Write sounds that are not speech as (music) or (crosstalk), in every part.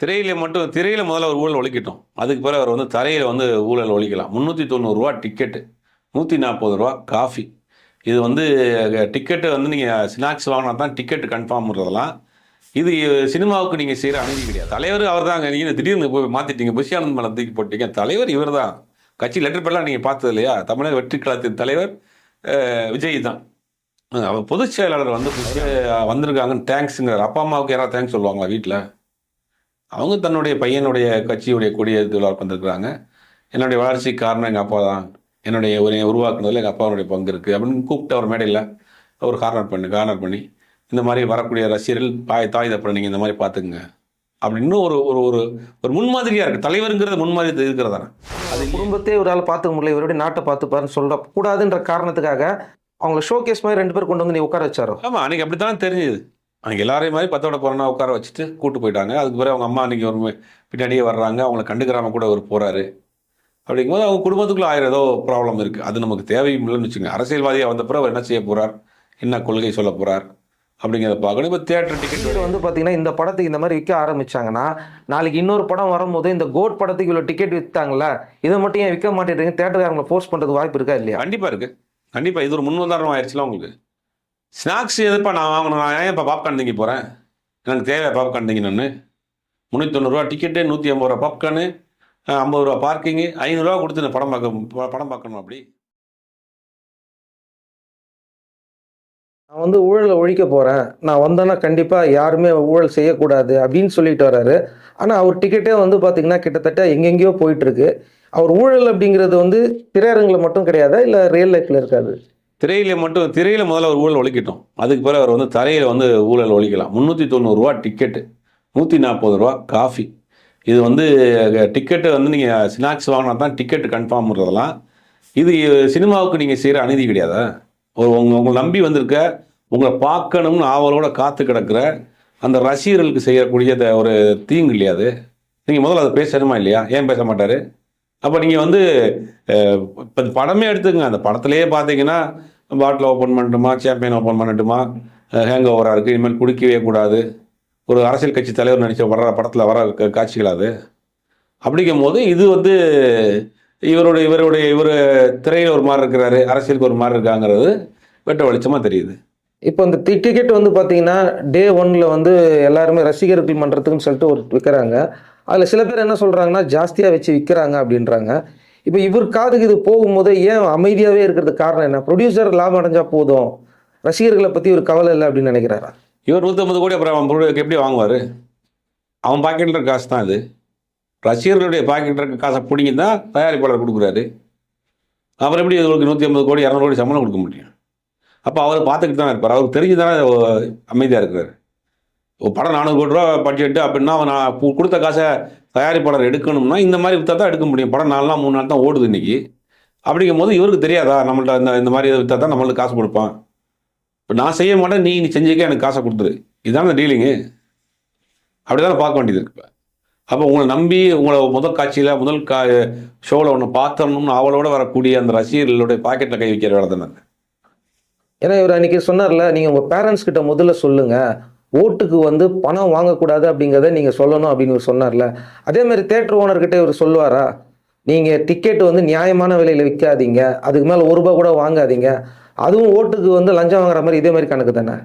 திரையில மட்டும் திரையில முதல்ல ஒரு ஊழல் ஒழிக்கட்டும். அதுக்கு பிறகு அவர் வந்து தரையில் வந்து ஊழல் ஒழிக்கலாம். முந்நூற்றி தொண்ணூறுரூவா டிக்கெட்டு நூற்றி நாற்பது ரூபா காஃபி இது வந்து டிக்கெட்டு வந்து நீங்கள் ஸ்நாக்ஸ் வாங்கினா தான் டிக்கெட் கன்ஃபார்ம்ன்றதெல்லாம் இது சினிமாவுக்கு நீங்கள் செய்கிற அனுமதி கிடையாது. தலைவர் அவர் தாங்க நீங்கள் திடீர்னு போய் மாற்றிட்டீங்க புஷியானந்த் மேலே தூக்கி போட்டீங்க. தலைவர் இவர் தான் கட்சி லெட்டர் பேர்லாம் நீங்கள் பார்த்தது இல்லையா? தமிழக வெற்றி கழகத்தின் தலைவர் விஜய் தான் அவர் பொதுச் செயலாளர் வந்து வந்திருக்காங்கன்னு தேங்க்ஸுங்கிறார் அப்பா அம்மாவுக்கு யாராவது தேங்க்ஸ் சொல்லுவாங்களா வீட்டில் அவங்க தன்னுடைய பையனுடைய கட்சியுடைய கொடியை தொழிலாளர் வந்திருக்கிறாங்க என்னுடைய வளர்ச்சிக்கு காரணம் எங்கள் அப்பா தான். என்னுடைய ஒரு உருவாக்குனதில் எங்கள் அப்பாவுடைய பங்கு இருக்குது அப்படின்னு கூப்பிட்டு அவர் மேடையில் ஒரு கார்னர் பண்ணி கார்னர் பண்ணி இந்த மாதிரி வரக்கூடிய ரசிகர்கள் தாய் தாய் தப்புற நீங்கள் இந்த மாதிரி பார்த்துக்குங்க. அப்படி இன்னும் ஒரு ஒரு ஒரு ஒரு முன்மாதிரியாக இருக்குது தலைவருங்கிறது முன்மாதிரி இருக்கிறதானே. அது குடும்பத்தையே இவரால் பார்த்துக்க முடியல. இவருடைய நாட்டை பார்த்துப்பாருன்னு சொல்ல கூடாதுன்ற காரணத்துக்காக அவங்கள ஷோகேஸ் மாதிரி ரெண்டு பேர் கொண்டு வந்து நீ உட்கார வச்சாரோ? ஆமாம் அன்றைக்கி அப்படி தான் தெரிஞ்சுது. அன்றைக்கி எல்லாரையும் மாதிரி பத்தோட கொரோனா உட்கார வச்சுட்டு கூட்டு போயிட்டாங்க. அதுக்கு பிறகு அவங்க அம்மா அன்றைக்கி ஒரு பின்னாடியே வர்றாங்க. அவங்கள கண்டுக்கிறாம கூட அவர் போகிறாரு அப்படிங்கும்போது அவங்க குடும்பத்துக்குள்ள ஆயிரம் ஏதோ ப்ராப்ளம் இருக்குது அது நமக்கு தேவையும் இல்லைன்னு வச்சுங்க அரசியல்வாதியாக வந்த பிறகு அவர் என்ன செய்ய போகிறார் என்ன கொள்கை சொல்ல போகிறார் அப்படிங்கிறத பார்க்கணும். இப்போ தியேட்டர் டிக்கெட் வந்து பார்த்தீங்கன்னா இந்த படத்துக்கு இந்த மாதிரி விற்க ஆரம்பிச்சாங்கன்னா நாளைக்கு இன்னொரு படம் வரும்போது இந்த கோட் படத்துக்கு இவ்வளோ டிக்கெட் விற்றாங்களா இதை மட்டும் ஏன் விற்க மாட்டேங்கிறீங்க தேட்டருக்காரங்களை ஃபோர்ஸ் பண்ணுறது வாய்ப்பு இருக்கா இல்லையா? கண்டிப்பாக இருக்குது கண்டிப்பாக இது ஒரு முன்னுதாரணம் ஆயிடுச்சுல உங்களுக்கு. ஸ்நாக்ஸ் எதுப்பா நான் வாங்கணும்? நான் ஏன் இப்போ பாப்கார்ன் தங்கி போகிறேன் எனக்கு தேவை பாப்கார்ன் திங்கணும்னு முந்நூற்றி தொண்ணூறுரூவா டிக்கெட்டு நூற்றி ஐம்பது ரூபா பாப்கார்னு ஐம்பது ரூபா பார்க்கிங்கு ஐநூறுரூவா கொடுத்து இந்த படம் பார்க்க படம் பார்க்கணும் அப்படி. நான் வந்து ஊழலை ஒழிக்க போகிறேன் நான் வந்தேன்னா கண்டிப்பாக யாருமே ஊழல் செய்யக்கூடாது அப்படின்னு சொல்லிட்டு வர்றாரு. ஆனால் அவர் டிக்கெட்டே வந்து பார்த்தீங்கன்னா கிட்டத்தட்ட எங்கெங்கேயோ போயிட்டுருக்கு அவர் ஊழல் அப்படிங்கிறது வந்து திரையரங்கில் மட்டும் கிடையாதா? இல்லை ரியல் லைஃப்பில் இருக்காது? திரையில மட்டும் திரையில முதல்ல ஒரு ஊழல் ஒழிக்கட்டும். அதுக்கு பிறகு அவர் வந்து தரையில் வந்து ஊழல் ஒழிக்கலாம். முந்நூற்றி தொண்ணூறுரூவா டிக்கெட்டு நூற்றி நாற்பது ரூபா காஃபி இது வந்து டிக்கெட்டு வந்து நீங்கள் ஸ்நாக்ஸ் வாங்கினா தான் டிக்கெட்டு கன்ஃபார்ம்ன்றதெல்லாம் இது சினிமாவுக்கு நீங்கள் செய்கிற அநீதி கிடையாதா? ஒரு உங்க உங்களை நம்பி வந்திருக்க உங்களை பார்க்கணும்னு ஆவலோட காத்து கிடக்கிற அந்த ரசிகர்களுக்கு செய்யக்கூடிய த- ஒரு தீங்கு இல்லையா அது? நீங்கள் முதல்ல அதை பேசணுமா இல்லையா? ஏன் பேச மாட்டார்? அப்போ நீங்கள் வந்து இப்போ படமே எடுத்துக்கங்க. அந்த படத்துலேயே பார்த்தீங்கன்னா பாட்டில் ஓப்பன் பண்ணட்டுமா சாம்பியன் ஓப்பன் பண்ணட்டுமா? ஹேங் ஓவராக இருக்குது இனிமேல் குடிக்கவே கூடாது. ஒரு அரசியல் கட்சி தலைவர் நினச்ச வர்ற படத்தில் வர காட்சிகள் அது. அப்படிங்கும் போது இது வந்து இவருடைய இவருடைய இவர் திரையில் ஒரு மாதிரி இருக்கிறாரு அரசியலுக்கு ஒரு மாதிரி இருக்காங்கிறது வெட்ட வெளிச்சமாக தெரியுது. இப்போ இந்த டிக்கெட் வந்து பார்த்தீங்கன்னா டே ஒன்ல வந்து எல்லாருமே ரசிகர்கள் மன்றத்துக்குன்னு சொல்லிட்டு ஒரு விற்கிறாங்க அதில் சில பேர் என்ன சொல்கிறாங்கன்னா ஜாஸ்தியாக வச்சு விற்கிறாங்க அப்படின்றாங்க. இப்போ இவர் காதுக்கு இது போகும்போது ஏன் அமைதியாகவே இருக்கிறது காரணம் என்ன? ப்ரொடியூசர் லாபம் அடைஞ்சா போதும். ரசிகர்களை பற்றி ஒரு கவலை இல்லை அப்படின்னு நினைக்கிறாரா? இவர் நூற்றம்பது கோடி அப்புறம் அவன் எப்படி வாங்குவார்? அவன் பாக்கெட்டில் இருக்க காசு தான் இது. ரசிகர்களுடைய பாக்கெட்டில் இருக்க காசை பிடிங்கி தான் தயாரிப்பாளர் கொடுக்குறாரு. அப்புறம் எப்படி இவருக்கு நூற்றி ஐம்பது கோடி இரநூறு கோடி சம்பளம் கொடுக்க முடியும்? அப்போ அவர் பார்த்துக்கிட்டு தான் இருப்பார். அவருக்கு தெரிஞ்சு தானே அமைதியாக இருக்கிறார். ஒரு படம் நானூறு கோடி ரூபா பட்ஜெட்டு அப்படின்னா அவன் நான் கொடுத்த காசை தயாரிப்பாளர் எடுக்கணும்னா இந்த மாதிரி விற்றா தான் எடுக்க முடியும். படம் நாலு நாள் மூணு நாள் தான் ஓடுது இன்னைக்கு. அப்படிங்கும் போது இவருக்கு தெரியாதா? நம்மள்ட்ட இந்த இந்த மாதிரி விற்றா தான் நம்மளுக்கு காசு கொடுப்பான். இப்போ நான் செய்ய மாட்டேன் நீ நீ செஞ்சுக்க எனக்கு காசை கொடுத்துரு. இதுதானே டீலிங்கு அப்படி தானே பார்க்க வேண்டியது இருக்கு. இப்போ அப்போ உங்களை நம்பி உங்களை முதல் காட்சியில் முதல் கா ஷோவில் ஒன்று பார்த்தணும்னு அவளோட வரக்கூடிய அந்த ரசிகர்களுடைய பாக்கெட்டில் கை வைக்கிற வேலை தானே ஏன்னா இவர் அன்னைக்கு சொன்னார்ல நீங்கள் உங்கள் பேரண்ட்ஸ் கிட்ட முதல்ல சொல்லுங்கள் ஓட்டுக்கு வந்து பணம் வாங்கக்கூடாது அப்படிங்கிறத நீங்கள் சொல்லணும் அப்படின்னு இவர் சொன்னார்ல. அதே மாதிரி தேட்டர் ஓனர்கிட்ட இவர் சொல்லுவாரா? நீங்கள் டிக்கெட் வந்து நியாயமான விலையில் விற்காதீங்க அதுக்கு மேலே ஒரு ரூபா கூட வாங்காதீங்க. அதுவும் ஓட்டுக்கு வந்து லஞ்சம் வாங்குற மாதிரி இதே மாதிரி கணக்கு தானே?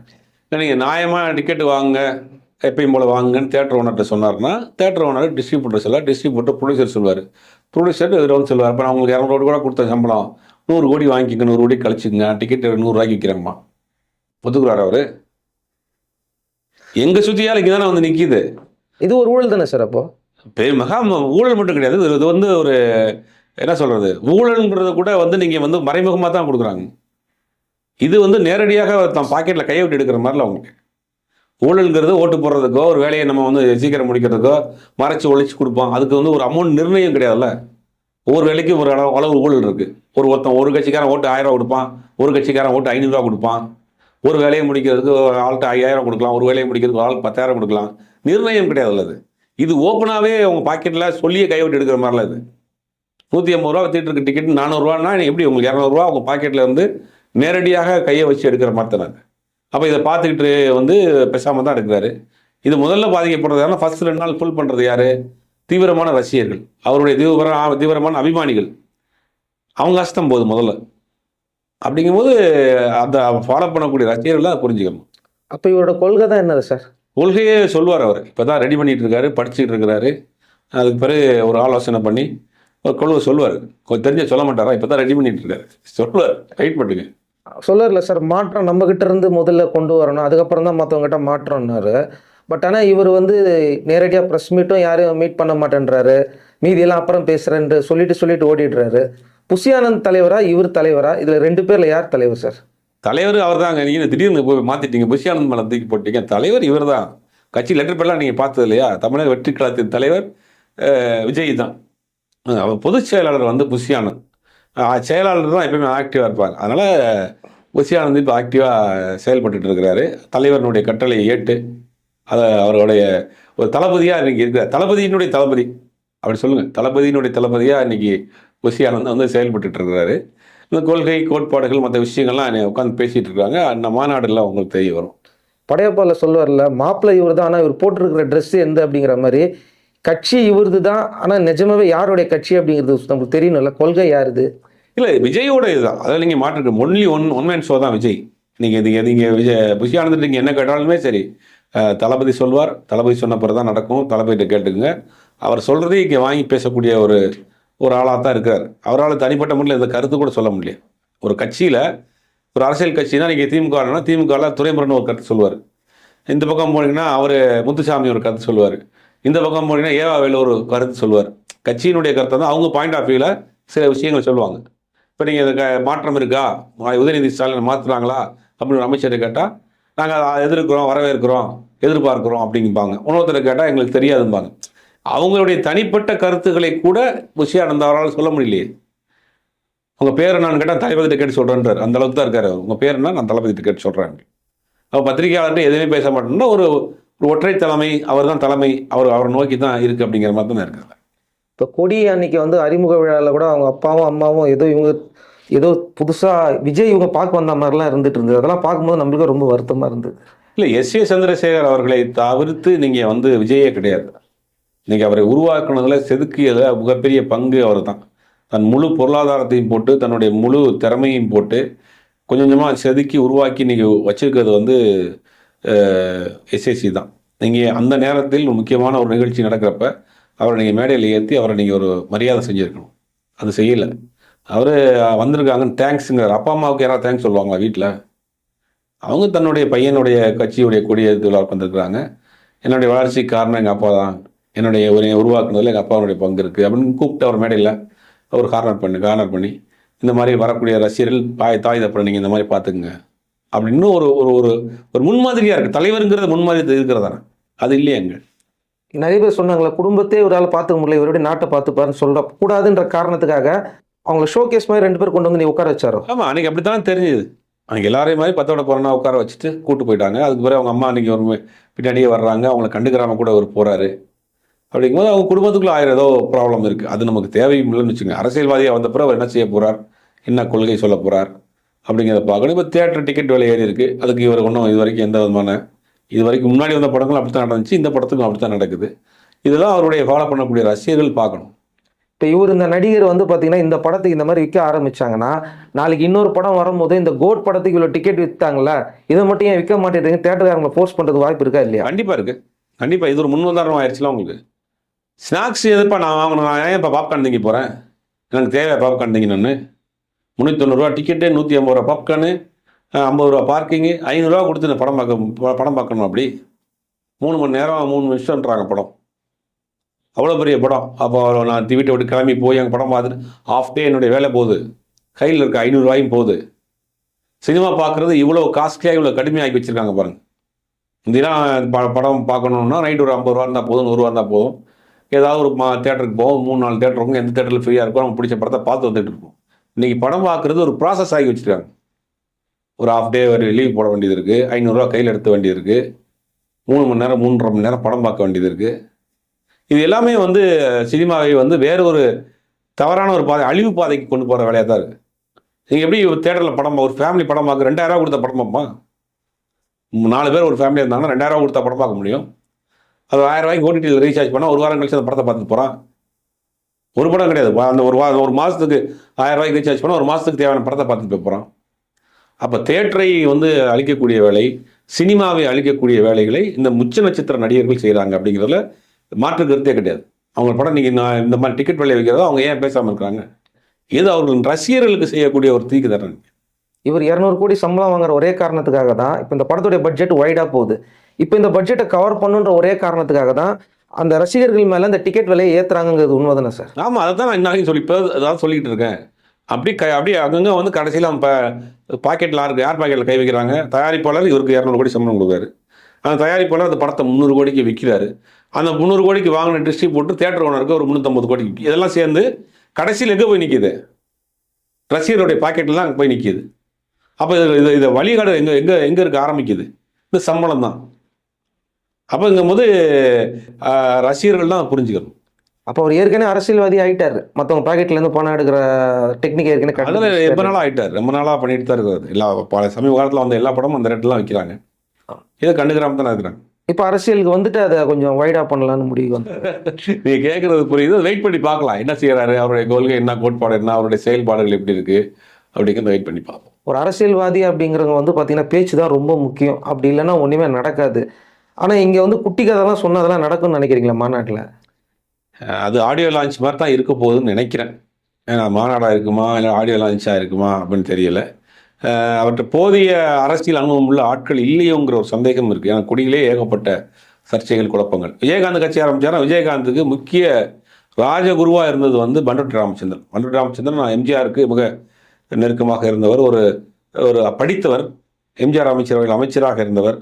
நீங்கள் நியாயமாக டிக்கெட் வாங்க எப்பயும் போல் வாங்குங்கன்னு தேட்டர் ஓனர்கிட்ட சொன்னார்னா தேட்டர் ஓனர் டிஸ்ட்ரிபியூட்டர் சொல்லுவார் டிஸ்ட்ரிபியூட்டர் ப்ரொடியூசர் சொல்லுவார். ப்ரொடியூசர் இதில் வந்து சொல்லுவார். இப்போ நான் உங்களுக்கு இரநூறு கூட கொடுத்த சம்பளம். நூறு கோடி வாங்கிக்கங்க நூறு கோடி கழிச்சுங்க டிக்கெட் நூறுரூவாய்க்கு விற்கிறேம்மா ஒத்துக்குறாரு அவர்? எங்கள் சுற்றியால் இங்கே தானே வந்து நிற்கிது இது ஒரு ஊழல் தானே சார் அப்போ? பெரிய மகா ஊழல் மட்டும் கிடையாது. இது வந்து ஒரு என்ன சொல்கிறது ஊழல்ங்கிறத கூட வந்து நீங்கள் வந்து மறைமுகமாக தான் கொடுக்குறாங்க. இது வந்து நேரடியாக தான் பாக்கெட்டில் கையை விட்டு எடுக்கிற மாதிரில அவங்களுக்கு. ஊழல்ங்கிறது ஓட்டு போடுறதுக்கோ ஒரு வேலையை நம்ம வந்து சீக்கிரம் முடிக்கிறதுக்கோ மறைச்சு ஒழிச்சு கொடுப்போம். அதுக்கு வந்து ஒரு அமௌண்ட் நிர்ணயம் கிடையாதுல்ல? ஒவ்வொரு வேலைக்கும் ஒரு அளவு அளவு ஊழல் இருக்குது ஒரு ஒருத்தன் ஒரு கட்சிக்காரன் ஓட்டு ஆயிரம் ரூபா கொடுப்பான். ஒரு கட்சிக்காரன் ஓட்டு ஐநூறுரூவா கொடுப்பான். ஒரு வேலையை முடிக்கிறதுக்கு ஒரு ஆள்கிட்ட ஐயாயிரம் கொடுக்கலாம் ஒரு வேலையை முடிக்கிறதுக்கு ஒரு ஆள் பத்தாயிரம் கொடுக்கலாம். நிர்ணயம் கிடையாது அது. இது ஓப்பனாகவே அவங்க பாக்கெட்டில் சொல்லியே கைவிட்டு எடுக்கிற மாதிரிலாம் இது நூற்றி ஐம்பது ரூபா வித்துட்டு இருக்க டிக்கெட் நானூறுரூவானா எப்படி உங்களுக்கு இரநூறுவா உங்கள் பாக்கெட்டில் வந்து நேரடியாக கையை வச்சு எடுக்கிற மாதிரி தானே அப்போ இதை பார்த்துக்கிட்டு வந்து பேசாமல் தான் எடுக்கிறாரு. இது முதல்ல பாதிக்கப்படுறது யாருன்னா ஃபர்ஸ்ட் ரெண்டு நாள் ஃபுல் பண்ணுறது யார்? தீவிரமான ரசிகர்கள். அவருடைய தீவிர தீவிரமான அபிமானிகள். அவங்க கஷ்டம் போகுது முதல்ல. அப்படிங்கும்போது அந்த ஃபாலோ பண்ணக்கூடிய ரசிகர்கள் தான் புரிஞ்சுக்கணும். அப்போ இவரோட கொள்கை தான் என்னது சார்? கொள்கையே சொல்லுவார் அவர். இப்போ தான் ரெடி பண்ணிட்டு இருக்காரு படிச்சுட்டு இருக்கிறாரு. அதுக்கு பிறகு ஒரு ஆலோசனை பண்ணி ஒரு கொள்கை சொல்லுவார். கொஞ்சம் தெரிஞ்ச சொல்ல மாட்டாரா? இப்போ தான் ரெடி பண்ணிட்டு இருக்காரு. சொல்லுவார். வெயிட் பண்ணுங்க. சொல்லல சார் மாற்றம் நம்ம கிட்ட இருந்து முதல்ல கொண்டு வரணும். அதுக்கப்புறம் தான் மற்றவங்க கிட்ட மாற்றம்னாரு. பட் ஆனால் இவர் வந்து நேரடியாக ப்ரெஸ் மீட்டும் யாரையும் மீட் பண்ண மாட்டேன்றாரு. மீதியெல்லாம் அப்புறம் பேசுகிறேன்ட்டு சொல்லிட்டு சொல்லிட்டு ஓடிடுறாரு. புஷியானந்த் தலைவரா இவர் தலைவரா? இதில் ரெண்டு பேரில் யார் தலைவர் சார்? தலைவர் அவர் தாங்க நீங்கள் திடீர்னு போய் மாற்றிட்டீங்க புசியானந்த் மேலே தூக்கி போட்டீங்க. தலைவர் இவர் தான் கட்சி லெட்டர் பேர்லாம் நீங்கள் பார்த்தது இல்லையா? தமிழக வெற்றி கழகத்தின் தலைவர் விஜய் தான் அவர் பொதுச் செயலாளர் வந்து புசியானந்த். செயலாளர் தான் எப்பயுமே ஆக்டிவாக இருப்பாங்க அதனால் புசியானந்த் இப்போ ஆக்டிவாக செயல்பட்டுட்டு இருக்கிறாரு. தலைவரினுடைய கட்டளை ஏற்று அதை அவருடைய ஒரு தளபதியாக இன்னைக்கு இருக்கிறார். தளபதியினுடைய தளபதி. அப்படி சொல்லுங்கள் தளபதியினுடைய தளபதியாக இன்னைக்கு புஷியானந்த் வந்து செயல்பட்டுட்டு இருக்கிறாரு இந்த கொள்கை கோட்பாடுகள் மற்ற விஷயங்கள்லாம் உட்காந்து பேசிட்டு இருக்காங்க அந்த மாநாடுலாம் உங்களுக்கு தெரிய வரும். படையப்பால சொல்லுவார்ல மாப்பிள்ளை இவர் தான் ஆனால் இவர் போட்டிருக்கிற Dress எந்த அப்படிங்கிற மாதிரி. கட்சி இவரது தான் ஆனால் நிஜமாவே யாருடைய கட்சி அப்படிங்கிறது நமக்கு தெரியணும்ல. கொள்கை யாருது? இல்லை விஜயோட இதுதான். அதில் நீங்கள் மாற்றுக்கு only one one man show தான் விஜய். நீங்கள் நீங்கள் நீங்கள் விஜய் புஷியானந்த் நீங்கள் என்ன கேட்டாலுமே சரி. தளபதி சொல்வார். தளபதி சொன்ன பிறகு தான் நடக்கும். தளபதிகிட்ட கேட்டுக்குங்க. அவர் சொல்கிறதே இங்கே வாங்கி பேசக்கூடிய ஒரு ஒரு ஆளாக தான் இருக்கார் அவரால் தனிப்பட்ட முறையில் இந்த கருத்து கூட சொல்ல முடியல. ஒரு கட்சியில் ஒரு அரசியல் கட்சினா நீங்கள் திமுகனா திமுகவில் துரைமுருகன் ஒரு கருத்து சொல்லுவார். இந்த பக்கம் போனீங்கன்னா அவர் முத்துசாமி ஒரு கருத்து சொல்லுவார். இந்த பக்கம் போனீங்கன்னா ஏவா ஒரு கருத்து சொல்லுவார். கட்சியினுடைய கருத்தை தான் அவங்க பாயிண்ட் ஆஃப் வியூவில் சில விஷயங்கள் சொல்லுவாங்க. இப்போ நீங்கள் இந்த மாற்றம் இருக்கா? உதயநிதி ஸ்டாலின் மாற்றுறாங்களா அப்படின்னு ஒரு அமைச்சரை கேட்டால் நாங்கள் எதிர்க்கிறோம் வரவேற்கிறோம் எதிர்பார்க்குறோம் அப்படிங்குப்பாங்க இன்னொருத்தரை கேட்டால் எங்களுக்கு தெரியாதும்பாங்க. அவங்களுடைய தனிப்பட்ட கருத்துக்களை கூட புஷியானந்த் அவரால் சொல்ல முடியலையே. உங்கள் பேர் என்னன்னு கேட்டால் தளபதிட்ட கேட்டு சொல்கிறேன்றார் அந்த அளவுக்கு தான் இருக்காரு. உங்கள் பேர் என்ன நான் தளபதிட்ட கேட்டு சொல்கிறேன் அவர் பத்திரிகையாளர்கிட்ட எதுவுமே பேச மாட்டோம்னா ஒரு ஒரு ஒற்றை தலைமை அவர் தான் தலைமை அவர் அவரை நோக்கி தான் இருக்குது அப்படிங்கிற மாதிரி தான் இருக்காங்க. இப்போ கொடி அன்னைக்கு வந்து அறிமுக விழாவில் கூட அவங்க அப்பாவும் அம்மாவும் ஏதோ இவங்க ஏதோ புதுசாக விஜய் இவங்க பார்க்க வந்த மாதிரிலாம் இருந்துட்டு இருந்தது. அதெல்லாம் பார்க்கும்போது நம்மளுக்கு ரொம்ப வருத்தமாக இருந்தது. இல்லை எஸ் ஏ சந்திரசேகர் அவர்களை தவிர்த்து நீங்கள் வந்து விஜயே கிடையாது. இன்றைக்கி அவரை உருவாக்குனதில் செதுக்கியதில் மிகப்பெரிய பங்கு அவர் தான் தன் முழு பொருளாதாரத்தையும் போட்டு தன்னுடைய முழு திறமையும் போட்டு கொஞ்சம் கொஞ்சமாக செதுக்கி உருவாக்கி நீங்கள் வச்சுருக்கிறது வந்து எஸ்எஸ்சி தான். நீங்கள் அந்த நேரத்தில் முக்கியமான ஒரு நிகழ்ச்சி நடக்கிறப்ப அவரை நீங்கள் மேடையில் ஏற்றி அவரை நீங்கள் ஒரு மரியாதை செஞ்சுருக்கணும். அது செய்யலை. அவர் வந்திருக்காங்கன்னு தேங்க்ஸுங்கிறார் அப்பா அம்மாவுக்கு யாராவது தேங்க்ஸ் சொல்லுவாங்களா வீட்டில் அவங்க தன்னுடைய பையனுடைய கட்சியுடைய கொடியை தொழிலாளர் வந்திருக்கிறாங்க. என்னுடைய வளர்ச்சிக்கு காரணம் எங்கள் அப்பா தான். என்னுடைய ஒரு உருவாக்குனதில் எங்கள் அப்பாவுடைய பங்கு இருக்குது அப்படின்னு கூப்பிட்டு அவர் மேடையில் ஒரு கார்னர் பண்ணி கார்னர் பண்ணி இந்த மாதிரி வரக்கூடிய ரசிகர்கள் தாய் தாய் தப்புறம் நீங்கள் இந்த மாதிரி பார்த்துக்குங்க. அப்படின்னு ஒரு ஒரு ஒரு ஒரு முன்மாதிரியாக இருக்குது தலைவருங்கிறது முன்மாதிரி இருக்கிறதானே அது இல்லையா எங்க நிறைய பேர் சொன்னாங்களே குடும்பத்தையே இவரால் பார்த்துக்க முடியல இவருடைய நாட்டை பார்த்துப்பாருன்னு சொல்ற கூடாதுன்ற காரணத்துக்காக அவங்கள ஷோகேஸ் மாதிரி ரெண்டு பேர் கொண்டு வந்து நீ உட்கார வச்சாரோ? ஆமாம் அன்றைக்கி அப்படி தான் தெரிஞ்சுது. அன்றைக்கி எல்லாரையும் மாதிரி பத்தோட கொரோனா உட்கார வச்சுட்டு கூட்டு போயிட்டாங்க. அதுக்கு பிறகு அவங்க அம்மா அன்றைக்கி ஒரு பின்னாடியே வர்றாங்க. அவங்கள கண்டுக்கிறாம கூட அவர் போகிறாரு அப்படிங்கும்போது அவங்க குடும்பத்துக்குள்ள ஆயிரம் ஏதோ ப்ராப்ளம் இருக்குது அது நமக்கு தேவையும் இல்லைன்னு வச்சுங்க அரசியல்வாதியாக வந்த பிறகு அவர் என்ன செய்ய போகிறார் என்ன கொள்கை சொல்ல போகிறார் அப்படிங்கிறத பார்க்கணும். இப்போ தியேட்டர் டிக்கெட் விலை ஏறி இருக்குது அதுக்கு இவர் ஒன்றும் இது வரைக்கும் எந்த விதமான இது வரைக்கும் முன்னாடி வந்த படங்களும் அப்படி தான் நடந்துச்சு. இந்த படத்துக்கும் அப்படி தான் நடக்குது. இதெல்லாம் அவருடைய ஃபாலோ பண்ணக்கூடிய ரசிகர்கள் பார்க்கணும். இப்போ இவர் இந்த நடிகர் வந்து பார்த்தீங்கன்னா இந்த படத்துக்கு இந்த மாதிரி விற்க ஆரம்பிச்சாங்கன்னா நாளைக்கு இன்னொரு படம் வரும்போது இந்த கோட் படத்துக்கு இவ்வளோ டிக்கெட் விற்றாங்கல்ல இதை மட்டும் ஏன் விற்க மாட்டேங்கிறீங்க? தேட்டருக்காரங்களை ஃபோர்ஸ் பண்ணுறது வாய்ப்பு இருக்கா இல்லையா? கண்டிப்பாக இருக்குது கண்டிப்பாக இது ஒரு முன்னுதாரணம் ஆயிடுச்சுல உங்களுக்கு. ஸ்நாக்ஸ் எதுப்பா நான் வாங்கணும்? நான் ஏன் இப்போ பாப்கார்ன் திங்க போகிறேன் எனக்கு தேவை பாப்கார்ன் திங்கணும்னு முந்நூற்றி தொண்ணூறுரூவா டிக்கெட்டு நூற்றி ஐம்பது ரூபா பாப்கார்னு ஐம்பது ரூபா பார்க்கிங்கு ஐநூறுரூவா கொடுத்து நான் படம் பார்க்க படம் பார்க்கணும் அப்படி. மூணு மணி நேரம் மூணு நிமிஷம்ன்றாங்க படம். அவ்வளோ பெரிய படம். அப்போ நான் வீட்டை விட்டு கிளம்பி போய் அங்கே படம் பார்த்துட்டு ஆஃப் டே என்னுடைய வேலை போகுது. கையில் இருக்க ஐநூறுரூவாயும் போகுது. சினிமா பார்க்குறது இவ்வளோ காஸ்ட்லியாக இவ்வளோ கடுமையாக்கி வச்சுருக்காங்க பாருங்கள் முந்திலாம் ப படம் பார்க்கணுன்னா நைட் ஒரு ஐம்பது ரூபா இருந்தால் போதும் நூறுரூவா இருந்தால் போதும். ஏதாவது ஒரு மா தேட்டருக்கு போவோம் மூணு நாலு தேட்டர் இருக்கும் எந்த தேட்டரில் ஃப்ரீயாக இருக்கோ நம்ம பிடிச்ச படத்தை பார்த்து வந்துட்டு இருப்போம். இன்றைக்கி படம் பார்க்குறது ஒரு ப்ராசஸ் ஆகி வச்சுருக்காங்க. ஒரு ஆஃப் டே ஒரு லீவ் போட வேண்டியது இருக்குது ஐநூறுரூவா கையில் எடுத்த வேண்டியது இருக்குது மூணு மணி நேரம் மூன்றரை மணி நேரம் படம் பார்க்க வேண்டியது இருக்குது இது எல்லாமே வந்து சினிமாவை வந்து வேற ஒரு தவறான ஒரு பாதை அழிவு பாதைக்கு கொண்டு போகிற வேலையாக தான் இருக்குது நீங்கள் எப்படி தேட்டரில் படம் ஒரு ஃபேமிலி படம் பார்க்க ரெண்டாயிரம் ரூபா கொடுத்த படம் பார்ப்போம்? நாலு பேர் ஒரு ஃபேமிலி இருந்தாங்கன்னா ரெண்டாயிரம் ரூபா கொடுத்தா படம் பார்க்க முடியும். அது ஆயிரம் ரூபாய்க்கு ஓடிடியில் ரீசார்ஜ் பண்ணால் ஒரு வாரம் கழிச்சு அந்த படத்தை பார்த்துட்டு போகிறான் ஒரு படம் கிடையாது. அந்த ஒரு வா ஒரு மாதத்துக்கு ஆயிரம் ரூபாய்க்கு ரீசார்ஜ் பண்ணால் ஒரு மாதத்துக்கு தேவையான படத்தை பார்த்துட்டு போகிறான் அப்போ தேட்டரை வந்து அழிக்கக்கூடிய வேலை சினிமாவை அழிக்கக்கூடிய வேலைகளை இந்த முச்ச நட்சத்திர நடிகர்கள் செய்கிறாங்க அப்படிங்கிறதுல மாற்று கருத்தே கிடையாது. அவங்க படம் நீங்கள் நான் இந்த மாதிரி டிக்கெட் விலை வைக்கிறதோ அவங்க ஏன் பேசாமல் இருக்கிறாங்க? இது அவர்கள் ரசிகர்களுக்கு செய்யக்கூடிய ஒரு தீக்கு தரன் இவர் இரநூறு கோடி சம்பளம் வாங்குற ஒரே காரணத்துக்காக தான் இப்போ இந்த படத்துடைய பட்ஜெட் வைடாக போகுது. இப்போ இந்த பட்ஜெட்டை கவர் பண்ணுன்ற ஒரே காரணத்துக்காக தான் அந்த ரசிகர்கள் மேலே அந்த டிக்கெட் விலையை ஏற்றுறாங்கிறது உண்மை தானே சார் ஆமாம் அதை தான் நான் இன்னும் சொல்லி இப்போ அதான் சொல்லிக்கிட்டு இருக்கேன். அப்படி க அப்படியே அங்கங்கே வந்து கடைசியில் இப்போ பாக்கெட்லாம் யாருக்கு யார் பாக்கெட்டில் கை வைக்கிறாங்க? தயாரிப்பாளர் இவருக்கு இரநூறு கோடி சம்பளம் கொடுக்குறாரு. அந்த தயாரிப்பாளர் அந்த படத்தை முந்நூறு கோடிக்கு விற்கிறாரு அந்த முந்நூறு கோடிக்கு வாங்கின டிஸ்ட்ரிபியூட்டர் தேட்டர் ஓனருக்கு ஒரு முந்நூற்றம்பது கோடிக்கு இதெல்லாம் சேர்ந்து கடைசியில் எங்கே போய் நிற்கிது ரசிகருடைய பாக்கெட்லாம் போய் நிற்கிது அப்போ இது இது வழிகாடு எங்கே எங்கே எங்கே இருக்க ஆரம்பிக்குது? இந்த சம்பளம் தான் அப்போ இங்கே போது ரசிகர்கள் தான் புரிஞ்சுக்கணும். அப்போ அவர் ஏற்கனவே அரசியல்வாதி ஆயிட்டாரு. மற்றவங்க பாக்கெட்லேருந்து பணம் எடுக்கிற டெக்னிக் ஏற்கனவே அதில். ரொம்ப நாளாக ஆயிட்டார். ரொம்ப நாளாக பண்ணிட்டு தான் இருக்காரு. எல்லா பல சமீப காலத்தில் வந்த எல்லா படமும் அந்த ரேட்டில் தான் வைக்கிறாங்க. இதை கண்டுக்கிறாம தானே இருக்கிறாங்க. இப்போ அரசியலுக்கு வந்துட்டு அதை கொஞ்சம் வைடா பண்ணலாம்னு முடிவு வந்து (laughs) நீங்கள் கேட்குறது புரியுது. வெயிட் பண்ணி பார்க்கலாம். என்ன செய்கிறாரு அவருடைய கொள்கை என்ன? கோட்பாடு என்ன? அவருடைய செயல்பாடுகள் எப்படி இருக்குது அப்படிங்கிறத வெயிட் பண்ணி பார்ப்போம். ஒரு அரசியல்வாதி அப்படிங்கிறவங்க வந்து பார்த்தீங்கன்னா பேச்சு தான் ரொம்ப முக்கியம். அப்படி இல்லைன்னா ஒன்றுமே நடக்காது. ஆனால் இங்கே வந்து குட்டி கதைலாம் சொன்னதெல்லாம் நடக்கும்னு நினைக்கிறீங்களா மாநாட்டில்? அது ஆடியோ லான்ச் மாதிரி தான் இருக்க போகுதுன்னு நினைக்கிறேன். ஏன்னா மாநாடாக இருக்குமா இல்லை ஆடியோ லான்ச்சாக இருக்குமா அப்படின்னு தெரியலை. அவர்கிட்ட போதிய அரசியல் அனுபவம் உள்ள ஆட்கள் இல்லையோங்கிற ஒரு சந்தேகம் இருக்குது ஏன்னா குடியிலே ஏகப்பட்ட சர்ச்சைகள் குழப்பங்கள். விஜயகாந்த் கட்சி ஆரம்பித்தாரா விஜயகாந்துக்கு முக்கிய ராஜகுருவாக இருந்தது வந்து பண்டோட்டி ராமச்சந்திரன். பண்டோட்டி ராமச்சந்திரன் நான் எம்ஜிஆருக்கு மிக நெருக்கமாக இருந்தவர் ஒரு ஒரு படித்தவர் எம்ஜிஆர் அமைச்சரவையில் அமைச்சராக இருந்தவர்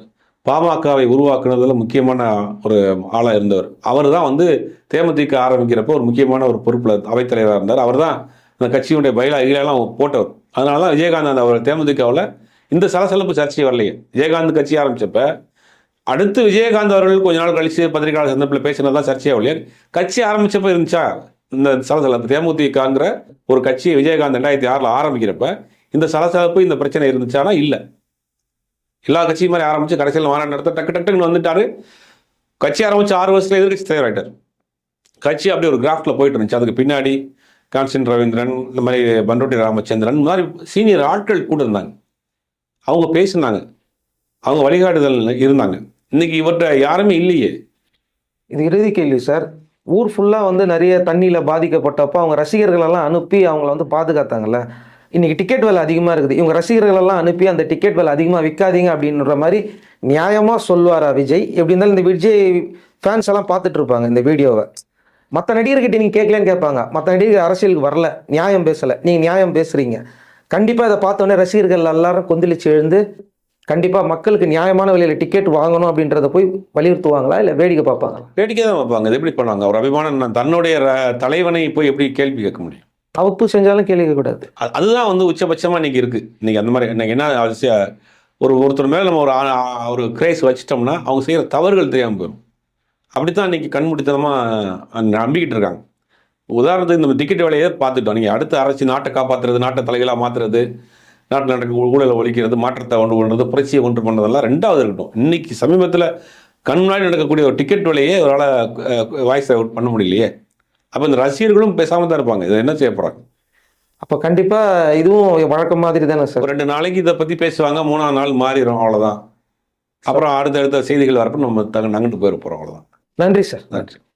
பாமகவை உருவாக்குனதில் முக்கியமான ஒரு ஆளாக இருந்தவர். அவர் தான் வந்து தேமுதிக ஆரம்பிக்கிறப்போ ஒரு முக்கியமான ஒரு பொறுப்பில் அவைத்தலைவராக இருந்தார். அவர் தான் அந்த கட்சியுடைய பயிலா போட்டவர். அதனால தான் விஜயகாந்த் அந்த அவர் தேமுதிகவில் இந்த சலசலப்பு சர்ச்சை வரலையே. விஜயகாந்த் கட்சி ஆரம்பித்தப்ப அடுத்து விஜயகாந்த் அவர்கள் கொஞ்ச நாள் கழிச்சு பத்திரிகையாளர் சந்திப்பில் பேசினது தான் சர்ச்சையாக இல்லையா கட்சி ஆரம்பித்தப்போ இருந்துச்சா? இந்த சலசலப்பு தேமுதிகங்கிற ஒரு கட்சியை விஜயகாந்த் ரெண்டாயிரத்தி ஆறில் ஆரம்பிக்கிறப்ப இந்த சலசலப்பு இந்த பிரச்சனை இருந்துச்சானா இல்லை. எல்லா கட்சியும் மாதிரி ஆரம்பிச்சு கடைசியில் மாநாடு நடத்த டக்கு டக்குன்னு வந்துட்டாரு. கட்சி ஆரம்பிச்சு ஆறு வருஷத்தில் எதிர்கட்சி தலைவராயிட்டார் கட்சி அப்படி ஒரு கிராஃப்டில் போயிட்டு இருந்துச்சு. அதுக்கு பின்னாடி கான்ஸ்டன் ரவீந்திரன் இந்த மாதிரி பண்டோட்டி ராமச்சந்திரன் இந்த மாதிரி சீனியர் ஆட்கள் கூட இருந்தாங்க. அவங்க பேசினாங்க. அவங்க வழிகாட்டுதல் இருந்தாங்க. இன்னைக்கு இவர்கிட்ட யாருமே இல்லையே. இது இறுதி கேள்வி சார். ஊர் ஃபுல்லாக வந்து நிறைய தண்ணியில் பாதிக்கப்பட்டப்போ அவங்க ரசிகர்களெல்லாம் அனுப்பி அவங்கள வந்து பாதுகாத்தாங்கல்ல? இன்றைக்கி டிக்கெட் விலை அதிகமாக இருக்குது. இவங்க ரசிகர்களெல்லாம் அனுப்பி அந்த டிக்கெட் விலை அதிகமாக விற்காதீங்க அப்படின்ற மாதிரி நியாயமாக சொல்வாரா விஜய்? எப்படி இருந்தாலும் இந்த விஜய் ஃபேன்ஸ் எல்லாம் பார்த்துட்டு இருப்பாங்க இந்த வீடியோவை. மற்ற நடிகர்கிட்ட நீங்கள் கேட்கலன்னு கேட்பாங்க. மற்ற நடிகர் அரசியலுக்கு வரல. நியாயம் பேசலை. நீங்கள் நியாயம் பேசுகிறீங்க கண்டிப்பாக இதை பார்த்தோன்னே ரசிகர்கள் எல்லாரும் கொந்தளிச்சு எழுந்து கண்டிப்பாக மக்களுக்கு நியாயமான விலையில் டிக்கெட் வாங்கணும் அப்படின்றத போய் வலியுறுத்துவாங்களா? இல்லை வேடிக்கை பார்ப்பாங்களா? வேடிக்கை தான் வைப்பாங்க இது எப்படி பண்ணுவாங்க? ஒரு அபிமானம் தன்னுடைய தலைவனை போய் எப்படி கேள்வி கேட்க முடியும்? தப்பு செஞ்சாலும் கேள்வி கேட்கக்கூடாது. அது- அதுதான் வந்து உச்சபட்சமாக இன்னைக்கு இருக்கு. இன்னைக்கு அந்த மாதிரி இன்னைக்கு என்ன அவசியம் ஒரு ஒருத்தர் மேலே நம்ம ஒரு ஒரு கிரேஸ் வச்சிட்டோம்னா அவங்க செய்கிற தவறுகள் தெரியாமல் போயிடும் அப்படித்தான் இன்னைக்கு கண்மூடித்தனமாக நம்பிக்கிட்டு இருக்காங்க. உதாரணத்துக்கு நம்ம டிக்கெட் வேலையை பார்த்துட்டோம். நீங்கள் அடுத்த அரசு நாட்டை காப்பாற்றுறது நாட்டை தலைகளாக மாற்றுறது நாட்டில் நடக்க ஊழலை ஒழிக்கிறது மாற்றத்தை கொண்டு பண்ணுறது புரட்சியை கொண்டு பண்ணுறதெல்லாம் ரெண்டாவது இருக்கட்டும். இன்னைக்கு சமீபத்தில் கண் முன்னாடி நடக்கக்கூடிய ஒரு டிக்கெட் விலையே அவரால் வாய்ஸ் அவுட் பண்ண முடியலையே. அப்போ இந்த ரசிகர்களும் பேசாமல் தான் இருப்பாங்க. இதை என்ன செய்ய போகிறாங்க அப்போ கண்டிப்பாக இதுவும் வழக்கம் மாதிரி தானே சார்? ரெண்டு நாளைக்கு இதை பற்றி பேசுவாங்க மூணாவது நாள் மாறிடும் அவ்வளோதான் அப்புறம் அடுத்தடுத்த செய்திகள் வரப்போ நம்ம தங்க நங்கிட்டு போயிட போகிறோம் அவ்வளோதான் நன்றி சார். நன்றி.